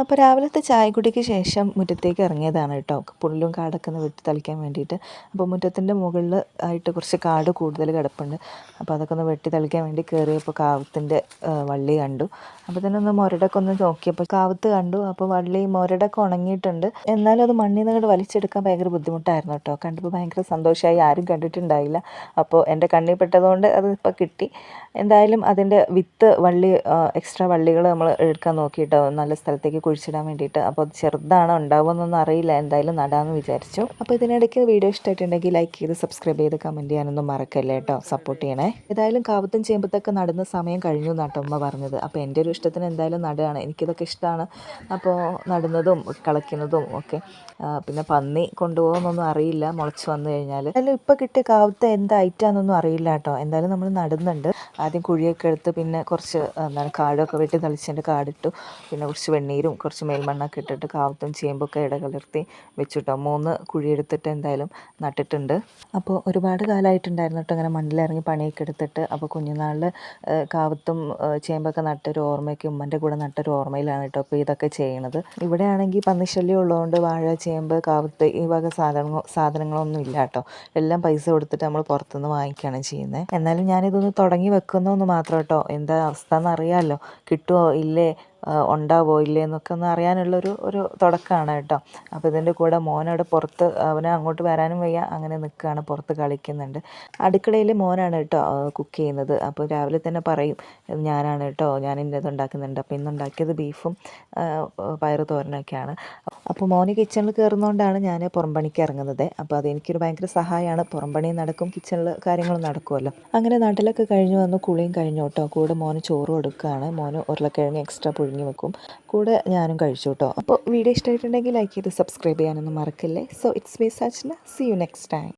അപ്പോൾ രാവിലത്തെ ചായക്കുടിക്ക് ശേഷം മുറ്റത്തേക്ക് ഇറങ്ങിയതാണ് കേട്ടോ. പുല്ലും കാടൊക്കെ ഒന്ന് വെട്ടി തളിക്കാൻ വേണ്ടിയിട്ട്. അപ്പോൾ മുറ്റത്തിന്റെ മുകളിൽ ആയിട്ട് കുറച്ച് കാട് കൂടുതൽ കിടപ്പുണ്ട്. അപ്പോൾ അതൊക്കെ ഒന്ന് വെട്ടി തളിക്കാൻ വേണ്ടി കയറിയപ്പോൾ കാവത്തിന്റെ വള്ളി കണ്ടു. അപ്പോൾ തന്നെ ഒന്ന് മുരടൊക്കെ ഒന്ന് നോക്കിയപ്പോൾ കാവത്ത് കണ്ടു. അപ്പോൾ വള്ളി മുരടൊക്കെ ഉണങ്ങിയിട്ടുണ്ട്. എന്നാലും അത് മണ്ണിൽ നിന്ന് അങ്ങോട്ട് വലിച്ചെടുക്കാൻ ഭയങ്കര ബുദ്ധിമുട്ടായിരുന്നു കേട്ടോ. കണ്ടപ്പോൾ ഭയങ്കര സന്തോഷമായി. ആരും കണ്ടിട്ടുണ്ടായില്ല. അപ്പോൾ എന്റെ കണ്ണിൽ പെട്ടതുകൊണ്ട് അത് ഇപ്പോൾ കിട്ടി. എന്തായാലും അതിന്റെ വിത്ത് വള്ളി എക്സ്ട്രാ വള്ളികൾ നമ്മൾ എടുക്കാൻ നോക്കിയിട്ടോ. നല്ല സ്ഥലത്തേക്ക് കുഴിച്ചിടാൻ വേണ്ടിയിട്ട്. അപ്പോൾ ചെറുതാണ് ഉണ്ടാവുമെന്നൊന്നും അറിയില്ല. എന്തായാലും നടാമെന്ന് വിചാരിച്ചു. അപ്പോൾ ഇതിനിടയ്ക്ക് വീഡിയോ ഇഷ്ടമായിട്ടുണ്ടെങ്കിൽ ലൈക്ക് ചെയ്ത് സബ്സ്ക്രൈബ് ചെയ്ത് കമന്റ് ചെയ്യാനൊന്നും മറക്കല്ലേ കേട്ടോ? സപ്പോർട്ട് ചെയ്യണേ. ഏതായാലും കാവത്തും ചേമ്പത്തൊക്കെ നടുന്ന സമയം കഴിഞ്ഞു നട്ടമ്മ പറഞ്ഞത്. അപ്പോൾ എന്റെ ഒരു ഇഷ്ടത്തിന് എന്തായാലും നടുകയാണ്. എനിക്കിതൊക്കെ ഇഷ്ടമാണ് അപ്പോൾ നടുന്നതും കളയ്ക്കുന്നതും ഒക്കെ. പിന്നെ പന്നി കൊണ്ടുപോകുമെന്നൊന്നും അറിയില്ല. മുളച്ച് വന്നു കഴിഞ്ഞാൽ എന്തായാലും ഇപ്പോൾ കിട്ടിയ കാവത്ത് എന്ത് ഐറ്റാന്നൊന്നും അറിയില്ല കേട്ടോ. എന്തായാലും നമ്മൾ നടുന്നുണ്ട്. ആദ്യം കുഴിയൊക്കെ എടുത്ത് പിന്നെ കുറച്ച് എന്താണ് കാടൊക്കെ വെട്ടി തളിച്ചതിന്റെ കാടിട്ടു. പിന്നെ കുറച്ച് വെണ്ണീരും കുറച്ച് മേൽമണ്ണൊക്കെ ഇട്ടിട്ട് കാവത്തും ചേമ്പൊക്കെ ഇടകലർത്തി വെച്ചിട്ടോ. മൂന്ന് കുഴിയെടുത്തിട്ട് എന്തായാലും നട്ടിട്ടുണ്ട്. അപ്പോൾ ഒരുപാട് കാലമായിട്ടുണ്ടായിരുന്നു കേട്ടോ ഇങ്ങനെ മണ്ണിലിറങ്ങി പണിയൊക്കെ എടുത്തിട്ട്. അപ്പോൾ കുഞ്ഞുനാളിൽ കാവത്തും ചേമ്പൊക്കെ നട്ടൊരു ഓർമ്മയ്ക്ക് ഉമ്മന്റെ കൂടെ നട്ടൊരു ഓർമ്മയിലാണ് കേട്ടോ അപ്പോൾ ഇതൊക്കെ ചെയ്യണത്. ഇവിടെയാണെങ്കിൽ പന്നിശല്യം ഉള്ളതുകൊണ്ട് വാഴ ചേമ്പ് കാവത്ത് ഈ വക സാധനങ്ങൾ സാധനങ്ങളൊന്നും ഇല്ല കേട്ടോ എല്ലാം പൈസ കൊടുത്തിട്ട് നമ്മൾ പുറത്തുനിന്ന് വാങ്ങിക്കുകയാണ് ചെയ്യുന്നത് എന്നാലും ഞാനിതൊന്ന് തുടങ്ങി വെക്കുന്നതെന്ന് മാത്രം കേട്ടോ എന്താ അവസ്ഥ എന്നറിയാമല്ലോ കിട്ടുമോ ഇല്ലേ? ഉണ്ടാവോ ഇല്ലേ എന്നൊക്കെ ഒന്ന് അറിയാനുള്ളൊരു ഒരു തുടക്കമാണ് കേട്ടോ. അപ്പോൾ ഇതിന്റെ കൂടെ മോനവിടെ പുറത്ത് അവനെ അങ്ങോട്ട് വരാനും വയ്യ അങ്ങനെ നിൽക്കുകയാണ് പുറത്ത് കളിക്കുന്നുണ്ട്. അടുക്കളയിൽ മോനാണ് കേട്ടോ കുക്ക് ചെയ്യുന്നത്. അപ്പോൾ രാവിലെ തന്നെ പറയും ഞാനാണ് കേട്ടോ ഞാൻ ഇന്നത് ഉണ്ടാക്കുന്നുണ്ട്. അപ്പോൾ ഇന്നുണ്ടാക്കിയത് ബീഫും പയറ് തോരനൊക്കെയാണ്. അപ്പോൾ മോന് കിച്ചണിൽ കയറുന്നതുകൊണ്ടാണ് ഞാൻ പുറംപണിക്ക് ഇറങ്ങുന്നത്. അപ്പോൾ അതെനിക്കൊരു ഭയങ്കര സഹായമാണ് പുറംപണിയും നടക്കും കിച്ചണിൽ കാര്യങ്ങളും നടക്കുമല്ലോ അങ്ങനെ നാട്ടിലൊക്കെ കഴിഞ്ഞു വന്ന് കുളിയും കഴിഞ്ഞു കേട്ടോ. കൂടെ മോന് ചോറ് കൊടുക്കുകയാണ് മോന് ഉരുളക്കിഴങ്ങ് എക്സ്ട്രാ പുഴുങ്ങി വെക്കും. കൂടെ ഞാനും കഴിച്ചു കേട്ടോ അപ്പോൾ വീഡിയോ ഇഷ്ടമായിട്ടുണ്ടെങ്കിൽ ലൈക്ക് ചെയ്ത് സബ്സ്ക്രൈബ് ചെയ്യാനൊന്നും മറക്കല്ലേ. So it's me Sachna see you next time